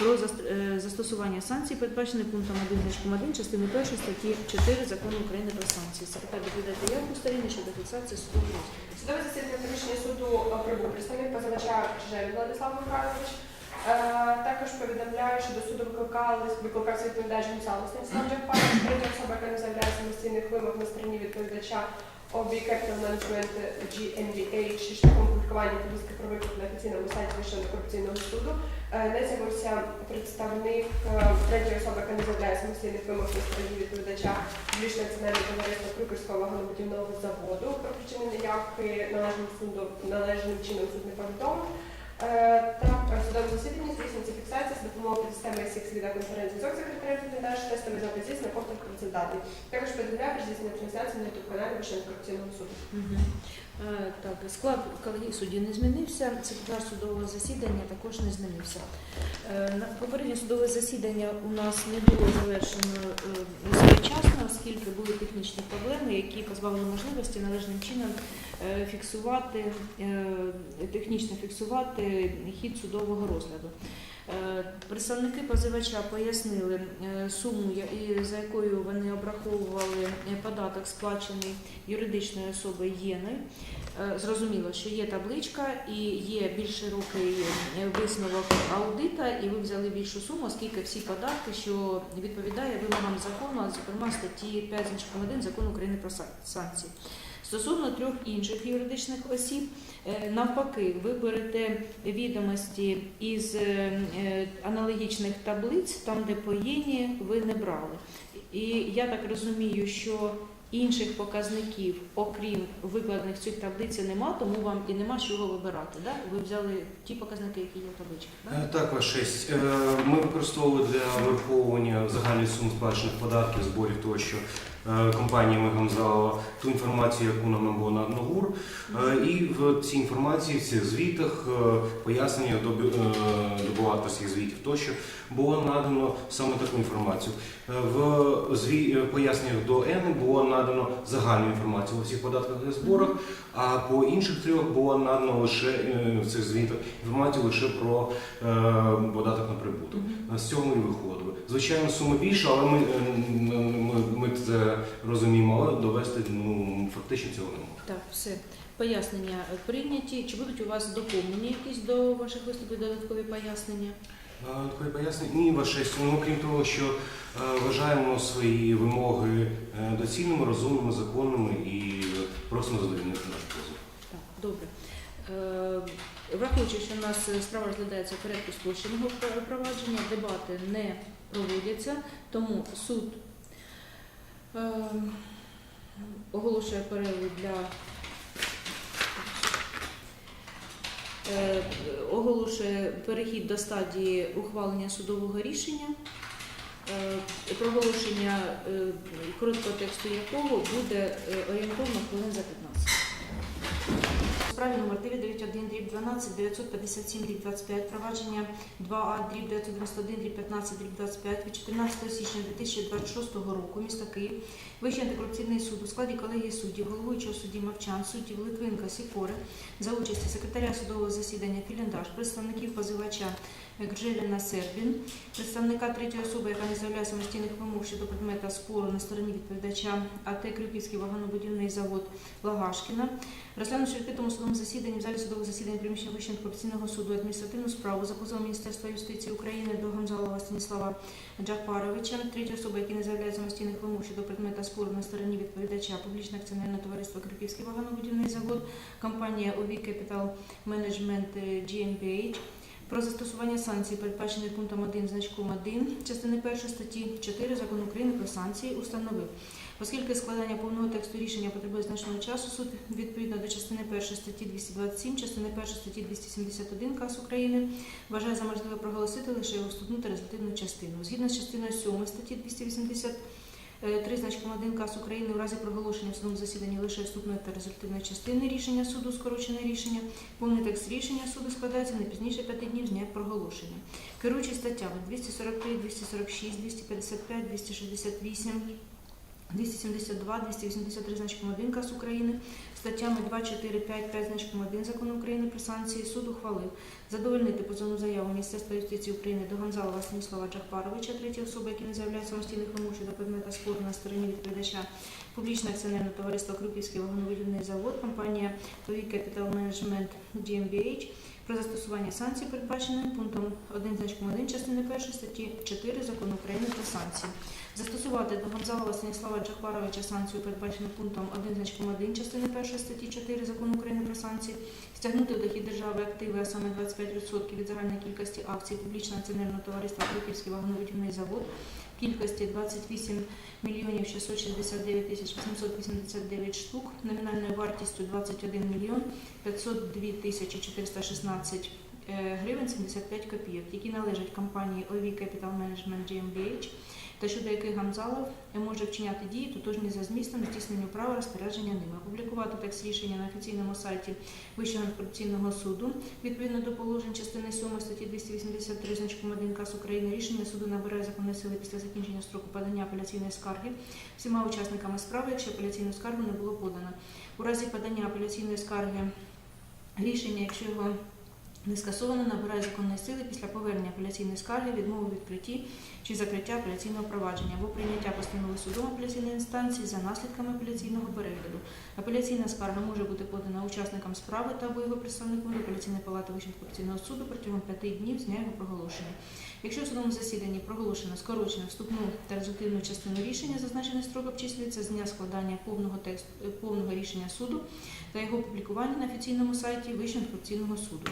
про е, застосування санкцій, передбачених пунктом 1 значком 1 частини 1 статті 4 Закону України про санкції. Секретар доповідає явку сторін щодо фіксації судового. Судове засідання приміщення суду е, прибув представник позивача Жель Владислав Михайлович. Е, Також повідомляю, що до суду викликались, викликався відповідач Гонсалес Станіслав Джахпарович, третя особа, яка не заявляє самостійних вимог на стороні відповідача OB менеджмент GmbH шляхом публікування повістки про виклик на офіційному сайті Вищого антикорупційного суду. Не з'явився представник е, третьої особи, яка не заявляє самостійних вимог на стороні відповідача Публічне акціонерне товариство Крюкерського вагонобудівного заводу про причини неявки належним суду належним чином суд не повідомив. Запис здійснення повтор результатів. Також повідомляє про здійснення трансляції на youtube каналі Вищого суду. Е, Так, склад колегії судді не змінився, секретар судового засідання також не змінився. Е, на- Попереднє судове засідання у нас не було завершено е, своєчасно, оскільки були технічні проблеми, які позбавили можливості належним чином фіксувати, технічно фіксувати хід судового розгляду. Е, Представники позивача пояснили е, суму, за якою вони обраховували е, податок, сплачений юридичною особою. Е, Зрозуміло, що є табличка і є більш широкий висновок аудита, і ви взяли більшу суму, оскільки всі податки, що відповідає вимогам закону, зокрема статті 5 закону України про санкції. Стосовно трьох інших юридичних осіб, е, навпаки, ви берете відомості із е, е, аналогічних таблиць, там, де по єні ви не брали. І я так розумію, що інших показників, окрім викладених в цій таблиці, нема, тому вам і нема чого вибирати. Да? Ви взяли ті показники, які є в табличках. Е, Так, ваша честь. Ми використовували для вираховування загальної суми сплачених податків, зборів тощо е, компанія Мегамзала ту інформацію, яку нам було на НОГУР. Е, І в цій інформації, в цих звітах, е, пояснення до, бухгалтерських звітів тощо було надано саме таку інформацію. В зві... поясненнях до Н було надано загальну інформацію у всіх податках і зборах, а по інших трьох було надано лише в цих звітах інформацію лише про податок на прибуток. З цього ми і виходили. Звичайно, сума більша, але ми, ми, ми це розуміємо, але довести ну, фактично цього не можна. Так, все. Пояснення прийняті. Чи будуть у вас доповнені якісь до ваших виступів додаткові пояснення? Е, Такої пояснення? Ні, честь. Ну, окрім того, що е, вважаємо свої вимоги е, доцільними, розумними, законними і просимо задовольнити наш позов. Так, добре. Е, Враховуючи, що у нас справа розглядається в порядку спрощеного пр- провадження, дебати не проводяться, тому суд оголошує перерву для е, оголошує перехід до стадії ухвалення судового рішення, е, проголошення е, короткого тексту якого буде орієнтовно хвилин за 15. Справі номер 991 дріб 12 957 дріб 25 провадження 2А дріб 991 дріб 15 дріб 25 від 14 січня 2026 року місто Київ Вищий антикорупційний суд у складі колегії суддів, головуючого судді Мовчан, суддів Литвинка, Сікори за участі секретаря судового засідання Філіндаш, представників позивача Гджеліна Сербін, представника третьої особи, яка не заявляє самостійних вимог щодо предмета спору на стороні відповідача АТ Крюківський вагонобудівний завод Лагашкіна, Розглянувши відкритому судовому засіданні в залі судового засідання приміщення Вищого антикорупційного суду адміністративну справу за позовом Міністерства юстиції України до Гамзалова Станіслава Джапаровича, третя особа, які не заявляють самостійних вимог щодо предмета спору на стороні відповідача, публічне акціонерне товариство Криківський вагонобудівний завод, компанія OV Капітал Менеджмент GmbH, про застосування санкцій, передбачених пунктом 1 значком 1 частини 1 статті 4 закону України про санкції, установив. Оскільки складання повного тексту рішення потребує значного часу, суд відповідно до частини 1 статті 227, частини 1 статті 271 КАС України вважає за можливе проголосити лише його вступну та результативну частину. Згідно з частиною 7 статті 283 значком 1 КАС України у разі проголошення в судовому засіданні лише вступної та результативної частини рішення суду, скорочене рішення, повний текст рішення суду складається не пізніше 5 днів з дня проголошення. Керуючи статтями 243, 246, 255, 268, 272, 283 значком 1 КАС України, статтями 2, 4, 5, 5 значком 1 Закону України про санкції суд ухвалив. Задовольнити позовну заяву Міністерства юстиції України до Гонзалова Станіслава Джахпаровича, третьої особи, які не заявляють самостійних вимог щодо предмета спору на стороні відповідача, публічне акціонерне товариство Крупівський вагоновидільний завод, компанія Tovі Capital Management GmbH про застосування санкцій, передбачених пунктом 1 значком 1 частини 1 статті 4 Закону України про санкції. Застосувати до Гонзалова Станіслава Джахваровича санкцію, передбачену пунктом 1 значком 1 частини 1 статті 4 Закону України про санкції, стягнути в дохід держави активи, а саме 25% від загальної кількості акцій публічного акціонерного товариства Криківський вагоновидільний завод кількості 28 мільйонів 669 тисяч 889 штук, номінальною вартістю 21 мільйон 502 тисячі 416 е, гривень 75 копійок, які належать компанії OV Capital Management GmbH, та щодо яких Гамзалов може вчиняти дії, тотожні за змістом здійсненню права розпорядження ними, опублікувати текст рішення на офіційному сайті Вищого антикорупційного суду відповідно до положень частини 7 статті 283 значком 1 КАС України. Рішення суду набирає законної сили після закінчення строку подання апеляційної скарги всіма учасниками справи, якщо апеляційну скаргу не було подано. У разі подання апеляційної скарги рішення, якщо його не скасовано, набирає законної сили після повернення апеляційної скарги, відмови у відкритті чи закриття апеляційного провадження або прийняття постанови судом апеляційної інстанції за наслідками апеляційного перегляду. Апеляційна скарга може бути подана учасникам справи та або його представником апеляційної палати Вищого антикорупційного суду протягом п'яти днів з дня його проголошення. Якщо в судовому засіданні проголошено скорочену вступну та результативну частину рішення, зазначений строк обчислюється з дня складання повного тексту повного рішення суду та його опублікування на офіційному сайті Вищого антикорупційного суду.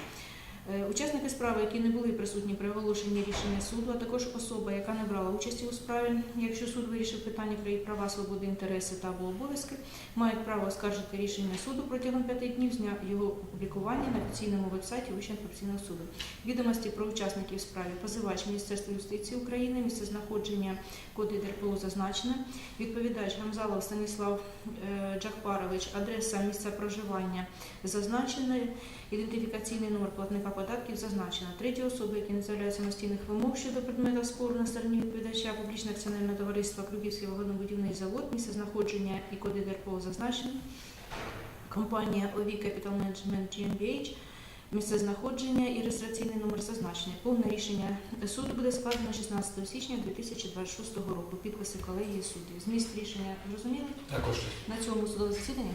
Е, Учасники справи, які не були присутні при оголошенні рішення суду, а також особа, яка не брала участі у справі, якщо суд вирішив питання про її права, свободи, інтереси та або обов'язки, мають право оскаржити рішення суду протягом п'яти днів з дня його опублікування на офіційному вебсайті Вищого антикорупційного суду. Відомості про учасників справи, позивач Міністерства юстиції України, місце знаходження коди ДРПО зазначено. Відповідач Гамзалов Станіслав е, Джахпарович, адреса місця проживання зазначена. Ідентифікаційний номер платника податків зазначено. Треті особи, які не заявляють самостійних вимог щодо предмета спору на стороні відповідача, публічне акціонерне товариство Крюківський вагонобудівний завод, місце знаходження і коди ДРПО зазначено. Компанія OV Capital Management GmbH, місце знаходження і реєстраційний номер зазначення. Повне рішення суду буде складено 16 січня 2026 року. Підписи колегії суддів. Зміст рішення зрозуміли? Також. На цьому судове засідання